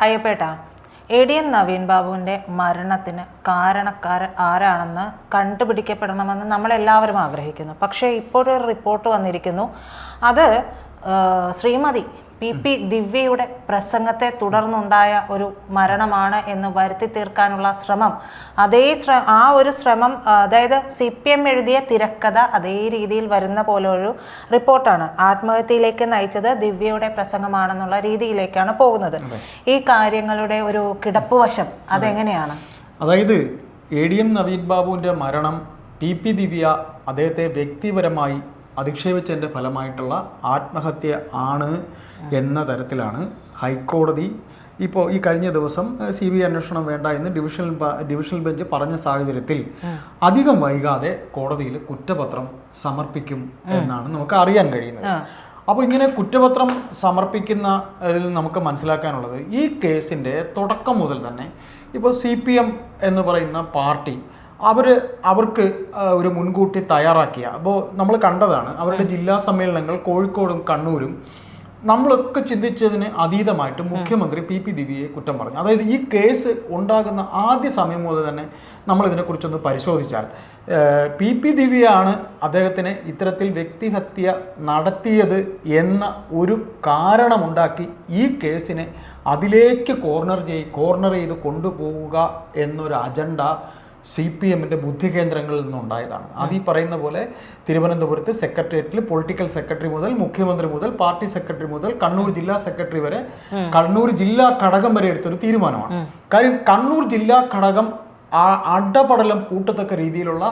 അയ്യപ്പേട്ട A D M Naveen ബാബുവിന്റെ മരണത്തിന് കാരണക്കാരൻ ആരാണെന്ന് കണ്ടുപിടിക്കപ്പെടണമെന്ന് നമ്മളെല്ലാവരും ആഗ്രഹിക്കുന്നു. പക്ഷേ ഇപ്പോഴൊരു റിപ്പോർട്ട് വന്നിരിക്കുന്നു. അത് ശ്രീമതി പി പി ദിവ്യയുടെ പ്രസംഗത്തെ തുടർന്നുണ്ടായ ഒരു മരണമാണ് എന്ന് വരുത്തി തീർക്കാനുള്ള ശ്രമം. അതേ ശ്ര ആ ഒരു ശ്രമം അതായത് സി പി എം എഴുതിയ തിരക്കഥ അതേ രീതിയിൽ വരുന്ന പോലെ ഒരു റിപ്പോർട്ടാണ്. ആത്മഹത്യയിലേക്ക് നയിച്ചത് ദിവ്യയുടെ പ്രസംഗമാണെന്നുള്ള രീതിയിലേക്കാണ് പോകുന്നത്. ഈ കാര്യങ്ങളുടെ ഒരു കിടപ്പുവശം അതെങ്ങനെയാണ്? അതായത് എ ഡി എം നവീൻ ബാബുവിന്റെ മരണം പി പി ദിവ്യ അദ്ദേഹത്തെ വ്യക്തിപരമായി അധിക്ഷേപിച്ചതിന്റെ ഫലമായിട്ടുള്ള ആത്മഹത്യ ആണ് എന്ന തരത്തിലാണ് ഹൈക്കോടതി. ഇപ്പോൾ ഈ കഴിഞ്ഞ ദിവസം സി ബി ഐ അന്വേഷണം വേണ്ട എന്ന് ഡിവിഷണൽ ഡിവിഷണൽ ബെഞ്ച് പറഞ്ഞ സാഹചര്യത്തിൽ അധികം വൈകാതെ കോടതിയിൽ കുറ്റപത്രം സമർപ്പിക്കും എന്നാണ് നമുക്ക് അറിയാൻ കഴിയുന്നത്. അപ്പോൾ ഇങ്ങനെ കുറ്റപത്രം സമർപ്പിക്കുന്ന നമുക്ക് മനസ്സിലാക്കാനുള്ളത് ഈ കേസിന്റെ തുടക്കം മുതൽ തന്നെ ഇപ്പോൾ സി പി എം എന്ന് പറയുന്ന പാർട്ടി അവർ അവർക്ക് ഒരു മുൻകൂട്ടി തയ്യാറാക്കിയ. അപ്പോൾ നമ്മൾ കണ്ടതാണ് അവരുടെ ജില്ലാ സമ്മേളനങ്ങൾ കോഴിക്കോടും കണ്ണൂരും. നമ്മളൊക്കെ ചിന്തിച്ചതിന് അതീതമായിട്ട് മുഖ്യമന്ത്രി പി പി ദിവ്യയെ കുറ്റം പറഞ്ഞു. അതായത് ഈ കേസ് ഉണ്ടാകുന്ന ആദ്യ സമയം മുതൽ തന്നെ നമ്മൾ ഇതിനെക്കുറിച്ചൊന്ന് പരിശോധിച്ചാൽ പി പി ദിവ്യയാണ് അദ്ദേഹത്തിന് ഇത്തരത്തിൽ വ്യക്തിഹത്യ നടത്തിയത് എന്ന ഒരു കാരണമുണ്ടാക്കി ഈ കേസിനെ അതിലേക്ക് കോർണർ ചെയ് കോർണർ ചെയ്ത് കൊണ്ടുപോവുക എന്നൊരു അജണ്ട സി പി എമ്മിന്റെ ബുദ്ധികേന്ദ്രങ്ങളിൽ നിന്നുണ്ടായതാണ്. അത് ഈ പറയുന്ന പോലെ തിരുവനന്തപുരത്ത് സെക്രട്ടേറിയറ്റിൽ പൊളിറ്റിക്കൽ സെക്രട്ടറി മുതൽ മുഖ്യമന്ത്രി മുതൽ പാർട്ടി സെക്രട്ടറി മുതൽ കണ്ണൂർ ജില്ലാ സെക്രട്ടറി വരെ കണ്ണൂർ ജില്ലാ ഘടകം വരെ എടുത്തൊരു തീരുമാനമാണ്. കാര്യം കണ്ണൂർ ജില്ലാ ഘടകം ആ അടപടലം പൂട്ടത്തക്ക രീതിയിലുള്ള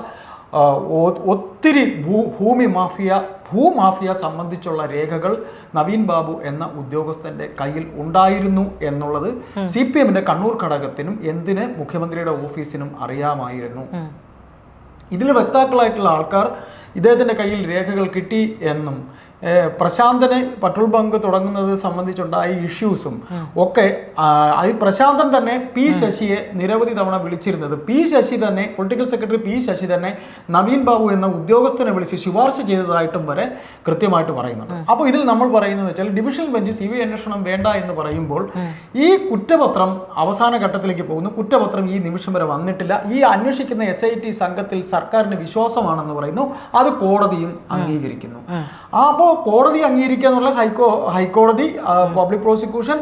ഒത്തിരി ഭൂ ഭൂമി മാഫിയ ഭൂമാഫിയ സംബന്ധിച്ചുള്ള രേഖകൾ നവീൻ ബാബു എന്ന ഉദ്യോഗസ്ഥന്റെ കയ്യിൽ ഉണ്ടായിരുന്നു എന്നുള്ളത് സി പി എമ്മിന്റെ കണ്ണൂർ ഘടകത്തിനും എന്തിന് മുഖ്യമന്ത്രിയുടെ ഓഫീസിനും അറിയാമായിരുന്നു. ഇതിൽ വ്യക്താക്കളായിട്ടുള്ള ആൾക്കാർ ഇദ്ദേഹത്തിന്റെ കയ്യിൽ രേഖകൾ കിട്ടി എന്നും പ്രശാന്തന് പെട്രോൾ ബങ്ക് തുടങ്ങുന്നത് സംബന്ധിച്ചുണ്ടായ ഇഷ്യൂസും ഒക്കെ അത് പ്രശാന്തൻ തന്നെ പി ശശിയെ നിരവധി തവണ വിളിച്ചിരുന്നത്. പി ശശി തന്നെ പൊളിറ്റിക്കൽ സെക്രട്ടറി പി ശശി തന്നെ നവീൻ ബാബു എന്ന ഉദ്യോഗസ്ഥനെ വിളിച്ച് ശുപാർശ ചെയ്തതായിട്ടും വരെ കൃത്യമായിട്ട് പറയുന്നുണ്ട്. അപ്പോൾ ഇതിൽ നമ്മൾ പറയുന്നത് വെച്ചാൽ ഡിവിഷൻ ബെഞ്ച് സി ബി അന്വേഷണം വേണ്ട എന്ന് പറയുമ്പോൾ ഈ കുറ്റപത്രം അവസാന ഘട്ടത്തിലേക്ക് പോകുന്നു. കുറ്റപത്രം ഈ നിമിഷം വരെ വന്നിട്ടില്ല. ഈ അന്വേഷിക്കുന്ന എസ് ഐ ടി സംഘത്തിൽ സർക്കാരിന് വിശ്വാസമാണെന്ന് പറയുന്നു. അത് കോടതിയും അംഗീകരിക്കുന്നു. അപ്പോൾ കോടതി അംഗീകരിക്കുക എന്നുള്ള ഹൈക്കോ ഹൈക്കോടതി public prosecution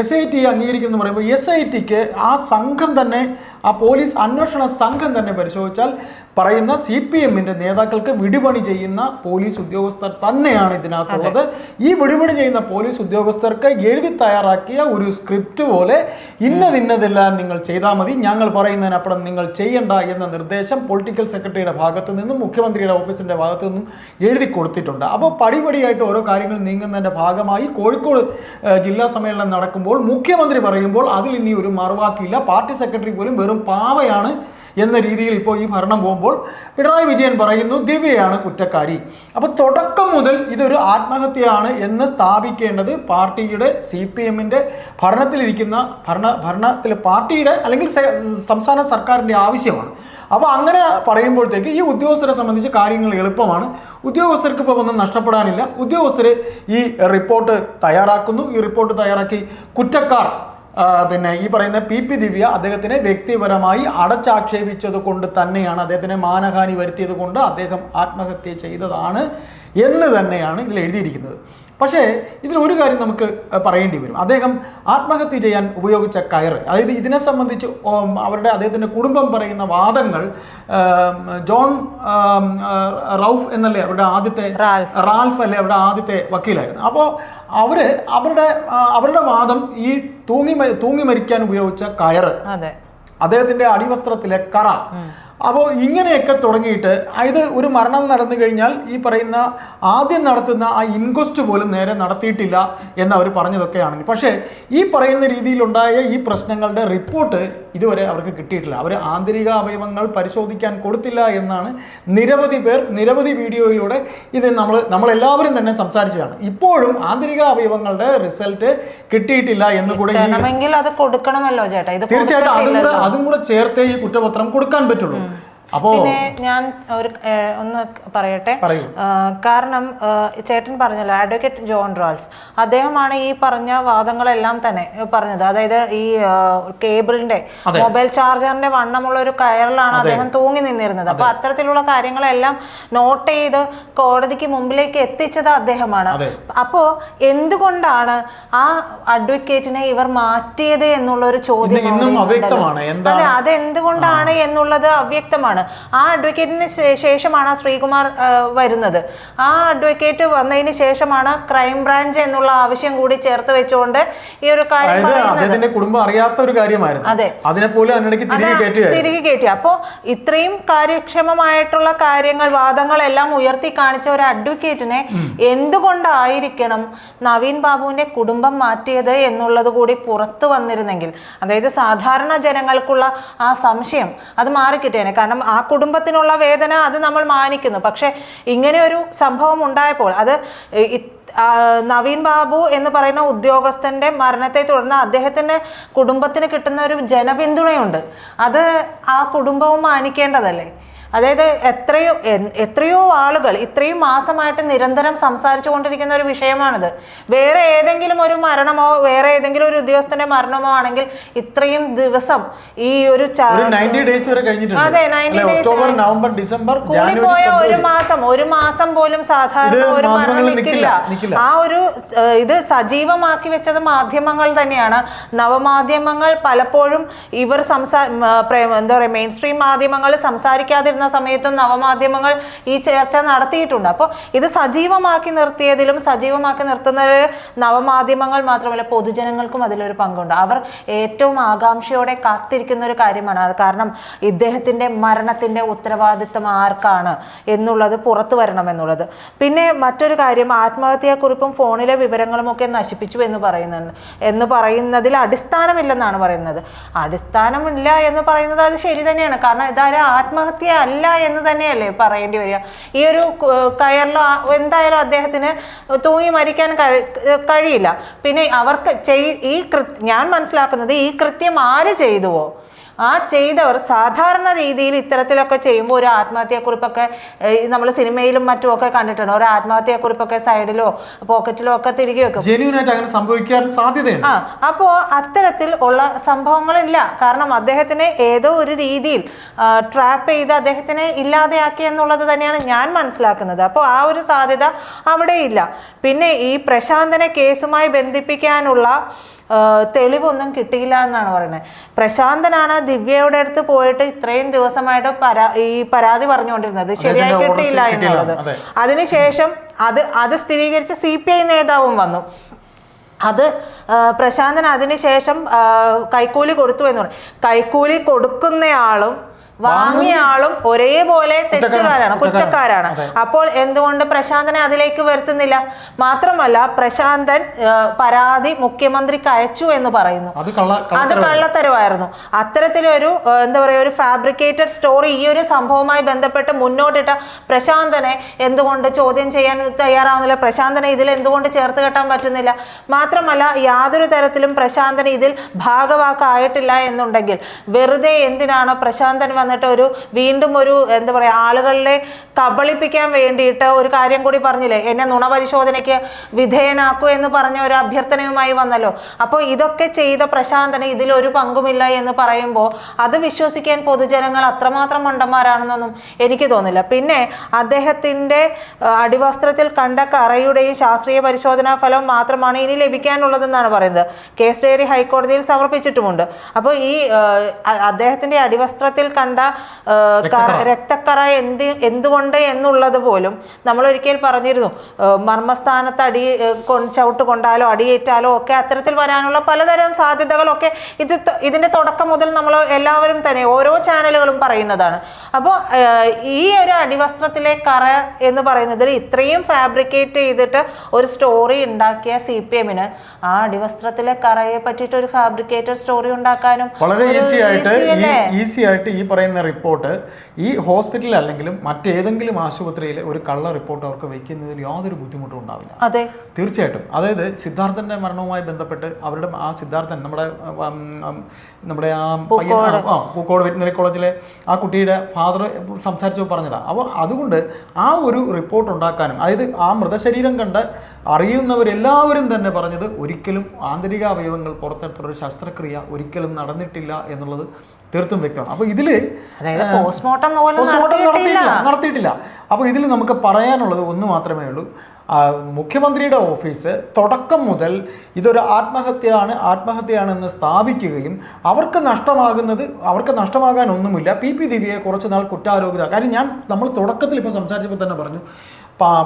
S I T അംഗീകരിക്കുന്നു പറയുമ്പോൾ എസ് ഐ ടിക്ക് ആ സംഘം തന്നെ ആ പോലീസ് അന്വേഷണ സംഘം തന്നെ പരിശോധിച്ചാൽ പറയുന്ന സി പി എമ്മിന്റെ നേതാക്കൾക്ക് വിടിപണി ചെയ്യുന്ന പോലീസ് ഉദ്യോഗസ്ഥർ തന്നെയാണ് ഇതിനകത്തുള്ളത്. ഈ വിടിപണി ചെയ്യുന്ന പോലീസ് ഉദ്യോഗസ്ഥർക്ക് എഴുതി തയ്യാറാക്കിയ ഒരു സ്ക്രിപ്റ്റ് പോലെ ഇന്നതിന്നതെല്ലാം നിങ്ങൾ ചെയ്താൽ മതി. ഞങ്ങൾ പറയുന്നതിനപ്പുറം നിങ്ങൾ ചെയ്യണ്ട എന്ന നിർദ്ദേശം പൊളിറ്റിക്കൽ സെക്രട്ടറിയുടെ ഭാഗത്തു നിന്നും മുഖ്യമന്ത്രിയുടെ ഓഫീസിന്റെ ഭാഗത്തു നിന്നും എഴുതി കൊടുത്തിട്ടുണ്ട്. അപ്പോൾ പടിപടിയായിട്ട് ഓരോ കാര്യങ്ങൾ നീങ്ങുന്നതിന്റെ ഭാഗമായി കോഴിക്കോട് ജില്ലാ സമ്മേളനം നടക്കുമ്പോൾ മുഖ്യമന്ത്രി പറയുമ്പോൾ അതിൽ ഇനി ഒരു മറുവാക്കില്ല പാർട്ടി സെക്രട്ടറി പോലും വെറും പാവയാണ്. എന്ന രീതിയിൽ ഇപ്പോൾ ഈ ഭരണം പോകുമ്പോൾ പിണറായി വിജയൻ പറയുന്നു ദിവ്യയാണ് കുറ്റക്കാരി. അപ്പോൾ തുടക്കം മുതൽ ഇതൊരു ആത്മഹത്യയാണ് എന്ന് സ്ഥാപിക്കേണ്ടത് പാർട്ടിയുടെ സി പി എമ്മിന്റെ ഭരണത്തിലിരിക്കുന്ന ഭരണ ഭരണത്തിൽ പാർട്ടിയുടെ അല്ലെങ്കിൽ സംസ്ഥാന സർക്കാരിന്റെ ആവശ്യമാണ്. അപ്പോൾ അങ്ങനെ പറയുമ്പോഴത്തേക്ക് ഈ ഉദ്യോഗസ്ഥരെ സംബന്ധിച്ച് കാര്യങ്ങൾ എളുപ്പമാണ്. ഉദ്യോഗസ്ഥർക്ക് ഇപ്പോൾ ഒന്നും നഷ്ടപ്പെടാനില്ല. ഉദ്യോഗസ്ഥർ ഈ റിപ്പോർട്ട് തയ്യാറാക്കുന്നു. ഈ റിപ്പോർട്ട് തയ്യാറാക്കി കുറ്റക്കാർ പിന്നെ ഈ പറയുന്ന പി പി ദിവ്യ അദ്ദേഹത്തിനെ വ്യക്തിപരമായി അടച്ചാക്ഷേപിച്ചത് കൊണ്ട് തന്നെയാണ് അദ്ദേഹത്തിനെ മാനഹാനി വരുത്തിയത് കൊണ്ട് അദ്ദേഹം ആത്മഹത്യ ചെയ്തതാണ്. എന്ന് തന്നെയാണ് ഇതിൽ എഴുതിയിരിക്കുന്നത്. പക്ഷേ ഇതിൽ ഒരു കാര്യം നമുക്ക് പറയേണ്ടി വരും. അദ്ദേഹം ആത്മഹത്യ ചെയ്യാൻ ഉപയോഗിച്ച കയറ് അതായത് ഇതിനെ സംബന്ധിച്ച് അവരുടെ അദ്ദേഹത്തിന്റെ കുടുംബം പറയുന്ന വാദങ്ങൾ ജോൺ റൌഫ് എന്നല്ലേ അവരുടെ ആദ്യത്തെ റാൽഫ്. അല്ലേ അവരുടെ ആദ്യത്തെ വക്കീലായിരുന്നു. അപ്പോൾ അവർ അവരുടെ അവരുടെ വാദം ഈ തൂങ്ങി തൂങ്ങി മരിക്കാൻ ഉപയോഗിച്ച കയറ് അദ്ദേഹത്തിന്റെ അദ്ദേഹത്തിന്റെ അടിവസ്ത്രത്തിലെ കറ അപ്പോൾ ഇങ്ങനെയൊക്കെ തുടങ്ങിയിട്ട് ഇത് ഒരു മരണം നടന്നു കഴിഞ്ഞാൽ ഈ പറയുന്ന ആദ്യം നടത്തുന്ന ആ ഇൻക്വസ്റ്റ് പോലും നേരെ നടത്തിയിട്ടില്ല എന്ന് അവർ പറഞ്ഞതൊക്കെയാണെങ്കിൽ പക്ഷേ ഈ പറയുന്ന രീതിയിലുണ്ടായ ഈ പ്രശ്നങ്ങളുടെ റിപ്പോർട്ട് ഇതുവരെ അവർക്ക് കിട്ടിയിട്ടില്ല. അവർ ആന്തരിക അവയവങ്ങൾ പരിശോധിക്കാൻ കൊടുത്തില്ല എന്നാണ് നിരവധി പേർ നിരവധി വീഡിയോയിലൂടെ ഇത് നമ്മൾ നമ്മളെല്ലാവരും തന്നെ സംസാരിച്ചതാണ്. ഇപ്പോഴും ആന്തരിക അവയവങ്ങളുടെ റിസൾട്ട് കിട്ടിയിട്ടില്ല എന്ന് കൂടെ അത് കൊടുക്കണമല്ലോ ചേട്ടാ. തീർച്ചയായിട്ടും അതും കൂടെ അതും കൂടെ ചേർത്തേ ഈ കുറ്റപത്രം കൊടുക്കാൻ പറ്റുള്ളൂ. പിന്നെ ഞാൻ ഒരു ഒന്ന് പറയട്ടെ? കാരണം ചേട്ടൻ പറഞ്ഞല്ലോ അഡ്വക്കേറ്റ് ജോൺ റോൾഫ് അദ്ദേഹമാണ് ഈ പറഞ്ഞ വാദങ്ങളെല്ലാം തന്നെ പറഞ്ഞത്. അതായത് ഈ കേബിളിന്റെ മൊബൈൽ ചാർജറിന്റെ വണ്ണമുള്ള ഒരു കയറിലാണ് അദ്ദേഹം തൂങ്ങി നിന്നിരുന്നത്. അപ്പൊ അത്തരത്തിലുള്ള കാര്യങ്ങളെല്ലാം നോട്ട് ചെയ്ത് കോടതിക്ക് മുമ്പിലേക്ക് എത്തിച്ചത് അദ്ദേഹമാണ്. അപ്പോ എന്തുകൊണ്ടാണ് ആ അഡ്വക്കേറ്റിനെ ഇവർ മാറ്റിയത് എന്നുള്ള ഒരു ചോദ്യം? അതെ അതെന്തുകൊണ്ടാണ് എന്നുള്ളത് അവ്യക്തമാണ്. ആ അഡ്വക്കേറ്റിന് ശേഷമാണ് ശ്രീകുമാർ വരുന്നത്. ആ അഡ്വക്കേറ്റ് വന്നതിന് ശേഷമാണ് ക്രൈം ബ്രാഞ്ച് എന്നുള്ള ആവശ്യം കൂടി ചേർത്ത് വെച്ചുകൊണ്ട് ഈ ഒരു കാര്യം അദ്ദേഹത്തിന്റെ കുടുംബം അറിയാത്ത ഒരു കാര്യമായിരുന്നു. അതെ. അതിനെ പോലും അതിനിടയ്ക്ക് തിരികെ അതാ, കയറ്റുകയായിരുന്നു. തിരികെ കയറ്റി. അപ്പോൾ ഇത്രയും കാര്യക്ഷമമായിട്ടുള്ള കാര്യങ്ങൾ വാദങ്ങളെല്ലാം ഉയർത്തി കാണിച്ച ഒരു അഡ്വക്കേറ്റിനെ എന്തുകൊണ്ടായിരിക്കണം നവീൻ ബാബുവിന്റെ കുടുംബം മാറ്റിയത് എന്നുള്ളത് കൂടി പുറത്തു വന്നിരുന്നെങ്കിൽ? അതായത് സാധാരണ ജനങ്ങൾക്കുള്ള ആ സംശയം അത് മാറിക്കിട്ടേനെ കാരണം ആ കുടുംബത്തിനുള്ള വേദന അത് നമ്മൾ മാനിക്കുന്നു. പക്ഷെ ഇങ്ങനെ ഒരു സംഭവം ഉണ്ടായപ്പോൾ അത് നവീൻ ബാബു എന്ന് പറയുന്ന ഉദ്യോഗസ്ഥന്റെ മരണത്തെ തുടർന്ന് അദ്ദേഹത്തിന് കുടുംബത്തിന് കിട്ടുന്ന ഒരു ജനപിന്തുണയുണ്ട്. അത് ആ കുടുംബവും മാനിക്കേണ്ടതല്ലേ? അതായത് എത്രയോ എത്രയോ ആളുകൾ ഇത്രയും മാസമായിട്ട് നിരന്തരം സംസാരിച്ചു കൊണ്ടിരിക്കുന്ന ഒരു വിഷയമാണിത്. വേറെ ഏതെങ്കിലും ഒരു മരണമോ വേറെ ഏതെങ്കിലും ഒരു ഉദ്യോഗസ്ഥന്റെ മരണമോ ആണെങ്കിൽ ഇത്രയും ദിവസം ഈ ഒരു ഒരു നയന്റി ഡേയ്സ് വരെ കഴിഞ്ഞിട്ടുണ്ട്. അതെ, 90 അല്ലേ? ഒക്ടോബർ നവംബർ ഡിസംബർ കൂടിപ്പോയ ഒരു മാസം ഒരു മാസം പോലും സാധാരണ ഒരു മരണം നിൽക്കില്ല. ആ ഒരു ഇത് സജീവമാക്കി വെച്ചത് മാധ്യമങ്ങൾ തന്നെയാണ്. നവമാധ്യമങ്ങൾ പലപ്പോഴും ഇവർ സംസാ എന്താ പറയുക മെയിൻ സ്ട്രീം മാധ്യമങ്ങൾ സംസാരിക്കാതിരുന്ന സമയത്തും നവമാധ്യമങ്ങൾ ഈ ചർച്ച നടത്തിയിട്ടുണ്ട്. അപ്പോൾ ഇത് സജീവമാക്കി നിർത്തിയതിലും സജീവമാക്കി നിർത്തുന്നതിൽ നവമാധ്യമങ്ങൾ മാത്രമല്ല പൊതുജനങ്ങൾക്കും അതിലൊരു പങ്കുണ്ട്. അവർ ഏറ്റവും ആകാംക്ഷയോടെ കാത്തിരിക്കുന്ന ഒരു കാര്യമാണ് കാരണം ഇദ്ദേഹത്തിന്റെ മരണത്തിന്റെ ഉത്തരവാദിത്വം ആർക്കാണ് എന്നുള്ളത് പുറത്തു വരണം എന്നുള്ളത്. പിന്നെ മറ്റൊരു കാര്യം ആത്മഹത്യാക്കുറിപ്പും ഫോണിലെ വിവരങ്ങളും ഒക്കെ നശിപ്പിച്ചു എന്ന് പറയുന്നുണ്ട് എന്ന് പറയുന്നതിൽ അടിസ്ഥാനമില്ലെന്നാണ് പറയുന്നത്. അടിസ്ഥാനമില്ല എന്ന് പറയുന്നത് അത് ശരി തന്നെയാണ്. കാരണം ഇതാരും ആത്മഹത്യ അല്ല എന്ന് തന്നെയല്ലേ പറയേണ്ടി വരിക. ഈ ഒരു കയറിലോ എന്തായാലും അദ്ദേഹത്തിന് തൂങ്ങി മരിക്കാൻ കഴി- കഴിയില്ല. പിന്നെ അവർക്ക് ഈ കൃ ഞാൻ മനസ്സിലാക്കുന്നത് ഈ കൃത്യം ആര് ചെയ്തുവോ? ആ ചെയ്തവർ സാധാരണ രീതിയിൽ ഇത്തരത്തിലൊക്കെ ചെയ്യുമ്പോൾ ഒരു ആത്മഹത്യാക്കുറിപ്പൊക്കെ നമ്മൾ സിനിമയിലും മറ്റും ഒക്കെ കണ്ടിട്ടുണ്ട്. ഒരു ആത്മഹത്യാക്കുറിപ്പൊക്കെ സൈഡിലോ പോക്കറ്റിലോ ഒക്കെ തിരികെ വെക്കും. ജെന്യൂൻ അങ്ങനെ സംഭവിക്കാൻ സാധ്യതയുണ്ട്. ആ അപ്പോൾ അത്തരത്തിൽ ഉള്ള സംഭവങ്ങളില്ല. കാരണം അദ്ദേഹത്തിനെ ഏതോ ഒരു രീതിയിൽ ട്രാപ്പ് ചെയ്ത് അദ്ദേഹത്തിനെ ഇല്ലാതെയാക്കി എന്നുള്ളത് തന്നെയാണ് ഞാൻ മനസ്സിലാക്കുന്നത്. അപ്പോൾ ആ ഒരു സാധ്യത അവിടെ ഇല്ല പിന്നെ ഈ പ്രശാന്തനെ കേസുമായി ബന്ധിപ്പിക്കാനുള്ള തെളിവൊന്നും കിട്ടിയില്ല എന്നാണ് പറയുന്നത്. പ്രശാന്തനാണ് ദിവ്യയുടെ അടുത്ത് പോയിട്ട് ഇത്രയും ദിവസമായിട്ട് പരാ ഈ പരാതി പറഞ്ഞുകൊണ്ടിരുന്നത്. ശരിയായി കിട്ടിയില്ല, എന്നുള്ളത്. അതിനുശേഷം അത് അത് സ്ഥിരീകരിച്ച സി പി ഐ നേതാവും വന്നു. അത് പ്രശാന്തൻ അതിനുശേഷം കൈക്കൂലി കൊടുത്തു എന്ന് പറഞ്ഞു. കൈക്കൂലി കൊടുക്കുന്നയാളും വാങ്ങിയ ആളും ഒരേപോലെ തെറ്റുകാരാണ് കുറ്റക്കാരാണ്. അപ്പോൾ എന്തുകൊണ്ട് പ്രശാന്തനെ അതിലേക്ക് വരുത്തുന്നില്ല? മാത്രമല്ല പ്രശാന്തൻ പരാതി മുഖ്യമന്ത്രിക്ക് അയച്ചു എന്ന് പറയുന്നു. അത്. കള്ളത്തരവായിരുന്നു അത്തരത്തിലൊരു എന്താ പറയുക ഒരു ഫാബ്രിക്കേറ്റഡ് സ്റ്റോറി ഈ ഒരു സംഭവവുമായി ബന്ധപ്പെട്ട് മുന്നോട്ടിട്ട പ്രശാന്തനെ എന്തുകൊണ്ട് ചോദ്യം ചെയ്യാൻ തയ്യാറാവുന്നില്ല? പ്രശാന്തനെ ഇതിൽ എന്തുകൊണ്ട് ചേർത്ത് കെട്ടാൻ പറ്റുന്നില്ല? മാത്രമല്ല യാതൊരു തരത്തിലും പ്രശാന്തൻ ഇതിൽ ഭാഗവാക്കായിട്ടില്ല എന്നുണ്ടെങ്കിൽ വെറുതെ എന്തിനാണ് പ്രശാന്തൻ വന്നിട്ട് ഒരു വീണ്ടും ഒരു എന്താ പറയുക ആളുകളെ കബളിപ്പിക്കാൻ വേണ്ടിയിട്ട് ഒരു കാര്യം കൂടി പറഞ്ഞില്ലേ? എന്നെ നുണ പരിശോധനയ്ക്ക് വിധേയനാക്കൂ എന്ന് പറഞ്ഞ ഒരു അഭ്യർത്ഥനയുമായി വന്നല്ലോ. അപ്പോൾ ഇതൊക്കെ ചെയ്ത പ്രശാന്തന് ഇതിലൊരു പങ്കുമില്ല എന്ന് പറയുമ്പോൾ അത് വിശ്വസിക്കാൻ പൊതുജനങ്ങൾ അത്രമാത്രം മണ്ടന്മാരാണെന്നൊന്നും എനിക്ക് തോന്നില്ല. പിന്നെ അദ്ദേഹത്തിന്റെ അടിവസ്ത്രത്തിൽ കണ്ട കറയുടെയും ശാസ്ത്രീയ പരിശോധനാ ഫലം മാത്രമാണ് ഇനി ലഭിക്കാനുള്ളതെന്നാണ് പറയുന്നത്. കേസ് ഡയറി ഹൈക്കോടതിയിൽ സമർപ്പിച്ചിട്ടുമുണ്ട്. അപ്പോൾ ഈ അദ്ദേഹത്തിന്റെ അടിവസ്ത്രത്തിൽ കണ്ട കറ- രക്തക്കറ. എന്ത് എന്തുകൊണ്ട് എന്നുള്ളത് പോലും നമ്മൾ ഒരിക്കൽ പറഞ്ഞിരുന്നു മർമ്മസ്ഥാനത്ത് അടി ചവിട്ട് കൊണ്ടാലോ അടിയേറ്റാലോ ഒക്കെ അത്തരത്തിൽ വരാനുള്ള പലതരം സാധ്യതകളൊക്കെ ഇത് ഇതിന്റെ ഇതിന്റെ തുടക്കം മുതൽ നമ്മൾ എല്ലാവരും തന്നെ ഓരോ ചാനലുകളും പറയുന്നതാണ്. അപ്പോൾ ഈ ഒരു അടിവസ്ത്രത്തിലെ കറ എന്ന് പറയുന്നതിൽ ഇത്രയും ഫാബ്രിക്കേറ്റ് ചെയ്തിട്ട് ഒരു സ്റ്റോറി ഉണ്ടാക്കിയ സി പി എമ്മിന് ആ അടിവസ്ത്രത്തിലെ കറയെ പറ്റിയിട്ട് ഒരു ഫാബ്രിക്കേറ്റഡ് സ്റ്റോറി ഉണ്ടാക്കാനും വളരെ ഈസി ആയിട്ട് ഈസി ആയിട്ട് ഈ പറയുന്ന പറയുന്ന റിപ്പോർട്ട് ഈ ഹോസ്പിറ്റലിൽ അല്ലെങ്കിലും മറ്റേതെങ്കിലും ആശുപത്രിയിൽ ഒരു കള്ള റിപ്പോർട്ട് അവർക്ക് വെക്കുന്നതിൽ യാതൊരു ബുദ്ധിമുട്ടും ഉണ്ടാവില്ല. അതെ. തീർച്ചയായിട്ടും. അതായത് സിദ്ധാർത്ഥന്റെ മരണവുമായി ബന്ധപ്പെട്ട് അവരുടെ ആ സിദ്ധാർത്ഥൻ നമ്മുടെ നമ്മുടെ ആ പൂക്കോട്. വെറ്റിനറി കോളേജിലെ ആ കുട്ടിയുടെ ഫാദർ സംസാരിച്ചു പറഞ്ഞതാ. അപ്പോൾ അതുകൊണ്ട് ആ ഒരു റിപ്പോർട്ട് ഉണ്ടാക്കാനും അതായത് ആ മൃതശരീരം കണ്ട് അറിയുന്നവരെല്ലാവരും തന്നെ പറഞ്ഞത് ഒരിക്കലും ആന്തരിക അവയവങ്ങൾ പുറത്തെടുത്തുള്ള ഒരു ശസ്ത്രക്രിയ ഒരിക്കലും നടന്നിട്ടില്ല എന്നുള്ളത് തീർത്തും വ്യക്തമാണ്. അപ്പോൾ ഇതിൽ അതായത് പോസ്റ്റ്മോർട്ടം നടത്തിയിട്ടില്ല. അപ്പോൾ ഇതിൽ നമുക്ക് പറയാനുള്ളത് ഒന്ന് മാത്രമേ ഉള്ളൂ. മുഖ്യമന്ത്രിയുടെ ഓഫീസ് തുടക്കം മുതൽ ഇതൊരു ആത്മഹത്യയാണ് ആത്മഹത്യയാണെന്ന് സ്ഥാപിക്കുകയും അവർക്ക് നഷ്ടമാകുന്നത് അവർക്ക് നഷ്ടമാകാനൊന്നുമില്ല. പി. പി. ദിവ്യയെ കുറച്ച് നാൾ കുറ്റാരോപിത. കാര്യം ഞാൻ നമ്മൾ തുടക്കത്തിൽ ഇപ്പോൾ സംസാരിച്ചപ്പോൾ തന്നെ പറഞ്ഞു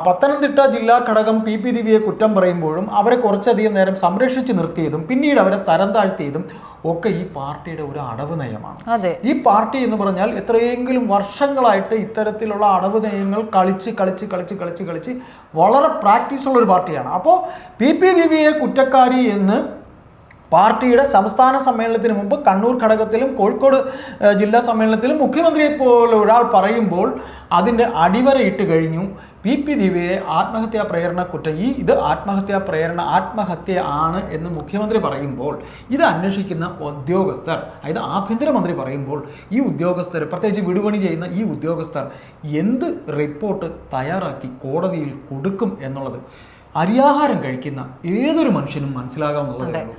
പത്തനംതിട്ട ജില്ലാ ഘടകം പി. പി. ദിവ്യയെ കുറ്റം പറയുമ്പോഴും അവരെ കുറച്ചധികം നേരം സംരക്ഷിച്ച് നിർത്തിയതും പിന്നീട് അവരെ തരം താഴ്ത്തിയതും ഒക്കെ ഈ പാർട്ടിയുടെ ഒരു അടവ് നയമാണ്. ഈ പാർട്ടി എന്ന് പറഞ്ഞാൽ എത്രയെങ്കിലും വർഷങ്ങളായിട്ട് ഇത്തരത്തിലുള്ള അടവ് നയങ്ങൾ കളിച്ച് കളിച്ച് കളിച്ച് കളിച്ച് കളിച്ച് വളരെ പ്രാക്ടീസ് ഉള്ള ഒരു പാർട്ടിയാണ്. അപ്പോൾ പി പി ദിവ്യയെ കുറ്റക്കാരി എന്ന് പാർട്ടിയുടെ സംസ്ഥാന സമ്മേളനത്തിന് മുമ്പ് കണ്ണൂർ ഘടകത്തിലും കോഴിക്കോട് ജില്ലാ സമ്മേളനത്തിലും മുഖ്യമന്ത്രിയെ പോലെ ഒരാൾ പറയുമ്പോൾ അതിന്റെ അടിവരയിട്ട് കഴിഞ്ഞു. പി. പി. ദിവ്യയെ ആത്മഹത്യാ പ്രേരണ കുറ്റം. ഈ ഇത് ആത്മഹത്യാ പ്രേരണ ആത്മഹത്യ ആണ് എന്ന് മുഖ്യമന്ത്രി പറയുമ്പോൾ ഇത് അന്വേഷിക്കുന്ന ഉദ്യോഗസ്ഥർ അതായത് ആഭ്യന്തരമന്ത്രി പറയുമ്പോൾ ഈ ഉദ്യോഗസ്ഥർ പ്രത്യേകിച്ച് വിടുപണി ചെയ്യുന്ന ഈ ഉദ്യോഗസ്ഥർ എന്ത് റിപ്പോർട്ട് തയ്യാറാക്കി കോടതിയിൽ കൊടുക്കും എന്നുള്ളത് അരിയാഹാരം കഴിക്കുന്ന ഏതൊരു മനുഷ്യനും മനസ്സിലാകാവുന്നതേ ഉള്ളൂ.